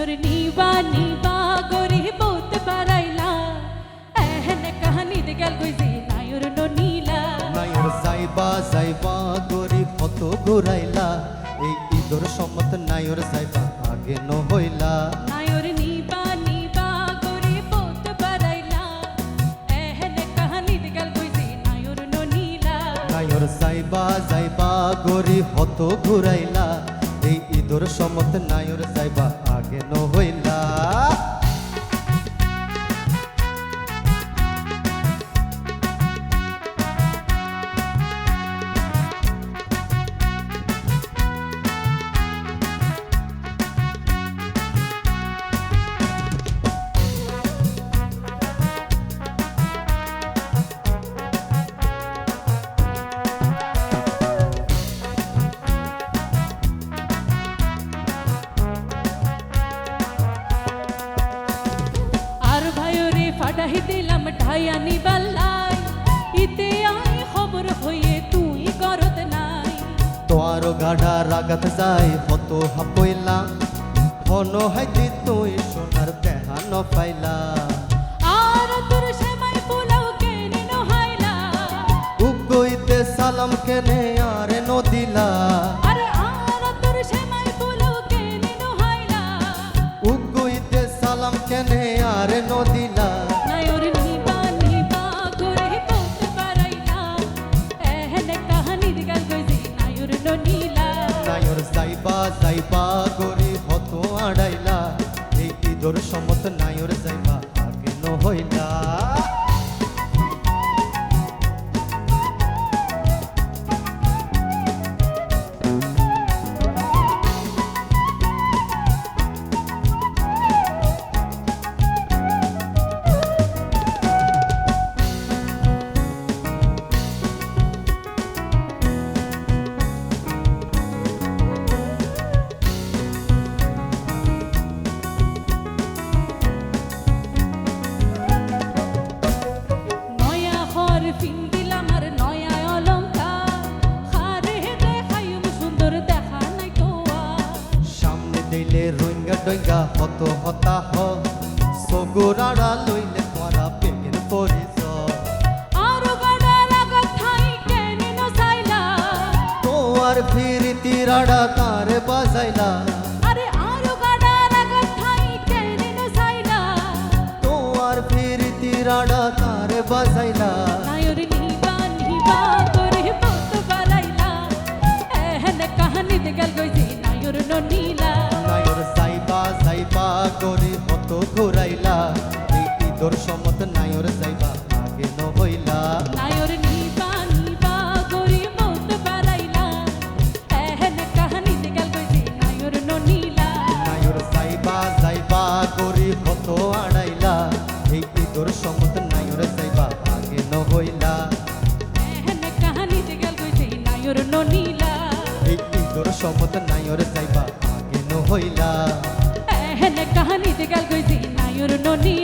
নায়র নিবা নিবা গরি বহুত বারাইলা এহন কাহানি দে গেল কইছি নায়র নো নীলা নাইর যাইবা যাইবা গরি ফটো ঘুরাইলা এই ঈদর সম্মত নাইর যাইবা আগে ন হইলা। নায়র নিবা নিবা গরি বহুত বারাইলা। এহন কাহানি দে গেল কইছি নায়র নো নীলা। নাইর যাইবা যাইবা গরি হত ঘুরাইলা। এই ঈদর সম্মত নাইর যাইবা আগে ন হইলা? দিলাম ঢাইয়া নিবাল্লাই ইতে আই খবর হইয়ে তুই করত নাই। তোয়ার গাডা রাগাত যাই হত হাপইলা। হন হাইতি তুই সোনার দেহা ন পাইলা। আর তোর সেমাই পোলাও কেনে নহাইলা। উগইতে সালাম কেনে আরে নদিলা। আরে যাইবা যাইবা গরি হত আড়াইলা। এই ঈদর সমত নায়র যাইবা আগে ন ডোঙ্গা হত হতা হ সগুরাড়া লইলে তোরা পেগের পরিচয়। তোয়ার ফিরিতি রাড়া তারে বাজাইলা। তোয়ার ফিরিতি রাড়া তারে বাজাইলা। সমত নায়র যাইবা আগে ন হইলা। নায়র নিবা নিবা করে বত বালাইলা এহনে কাহানি গেল গইছি নায়র ননীলা নায়র যাইবা যাইবা গরি হত আড়াইলা। এই ঈদর সমত নায়র যাইবা আগে ন হইলা। এহনে কাহানি দে গেল গইছি নায়র ননীলা এই ঈদর সমত নায়র যাইবা আগে ন হইলা। এহনে গেল গইছি নায়র